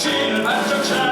정신을 바짝 차.